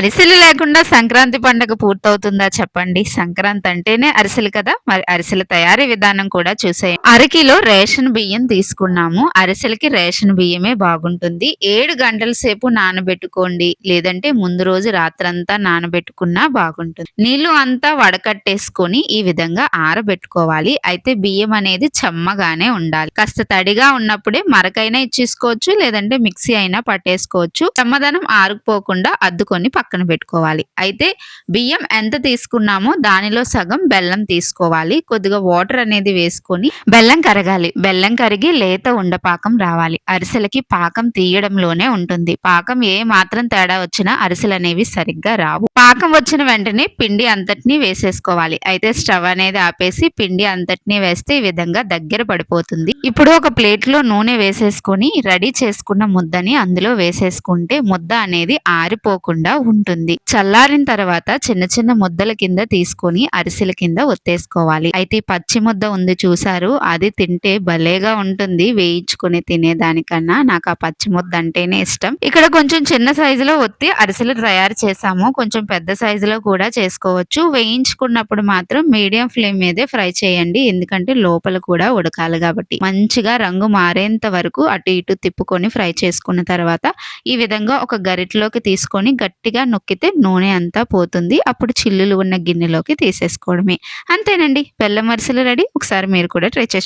అరిసెలు లేకుండా సంక్రాంతి పండుగ పూర్తవుతుందా చెప్పండి. సంక్రాంతి అంటేనే అరిసెలు కదా. మరి అరిసెల తయారీ విధానం కూడా చూసే అరకిలో రేషన్ బియ్యం తీసుకున్నాము. అరిసెలకి రేషన్ బియ్యమే బాగుంటుంది. ఏడు గంటల సేపు నానబెట్టుకోండి. లేదంటే ముందు రోజు రాత్రంతా నానబెట్టుకున్నా బాగుంటుంది. నీళ్ళు అంతా వడకట్టేసుకొని ఈ విధంగా ఆరబెట్టుకోవాలి. అయితే బియ్యం అనేది చెమ్మగానే ఉండాలి. కాస్త తడిగా ఉన్నప్పుడే మరకైనా ఇచ్చేసుకోవచ్చు. లేదంటే మిక్సీ అయినా పట్టేసుకోవచ్చు. చెమ్మదనం ఆరుకుపోకుండా అద్దుకొని పక్కన పెట్టుకోవాలి. అయితే బియ్యం ఎంత తీసుకున్నామో దానిలో సగం బెల్లం తీసుకోవాలి. కొద్దిగా వాటర్ అనేది వేసుకొని బెల్లం కరగాలి. బెల్లం కరిగి లేత ఉండపాకం రావాలి. అరిసెలకి పాకం తీయడంలోనే ఉంటుంది. పాకం ఏ మాత్రం తేడా వచ్చినా అరిసెలు అనేవి సరిగ్గా రావు. పాకం వచ్చిన వెంటనే పిండి అంతటినీ వేసేసుకోవాలి. అయితే స్టవ్ అనేది ఆపేసి పిండి అంతటినీ వేస్తే ఈ విధంగా దగ్గర పడిపోతుంది. ఇప్పుడు ఒక ప్లేట్లో నూనె వేసేసుకొని రెడీ చేసుకున్న ముద్దని అందులో వేసేసుకుంటే ముద్ద అనేది ఆరిపోకుండా ఉంటుంది ఉంటుంది. చల్లారిన తర్వాత చిన్న చిన్న ముద్దల కింద తీసుకొని అరిసెల కింద ఒత్తేసుకోవాలి. అయితే పచ్చి ముద్ద ఉంది చూసారు? అది తింటే భలేగా ఉంటుంది. వేయించుకొని తినేదానికన్నా నాకు ఆ పచ్చి ముద్ద అంటేనే ఇష్టం. ఇక్కడ కొంచెం చిన్న సైజులో ఒత్తి అరిసెలు తయారు చేసాము. కొంచెం పెద్ద సైజులో కూడా చేసుకోవచ్చు. వేయించుకున్నప్పుడు మాత్రం మీడియం ఫ్లేమ్ మీదే ఫ్రై చేయండి. ఎందుకంటే లోపల కూడా ఉడకాలి కాబట్టి. మంచిగా రంగు మారేంత వరకు అటు ఇటు తిప్పుకొని ఫ్రై చేసుకున్న తర్వాత ఈ విధంగా ఒక గరిటలోకి తీసుకొని గట్టిగా నొక్కితే నూనె అంతా పోతుంది. అప్పుడు చిల్లులు ఉన్న గిన్నెలోకి తీసేసుకోవడమే. అంతేనండి. బెల్లం అరిసెలు రెడీ. ఒకసారి మీరు కూడా ట్రై చేసి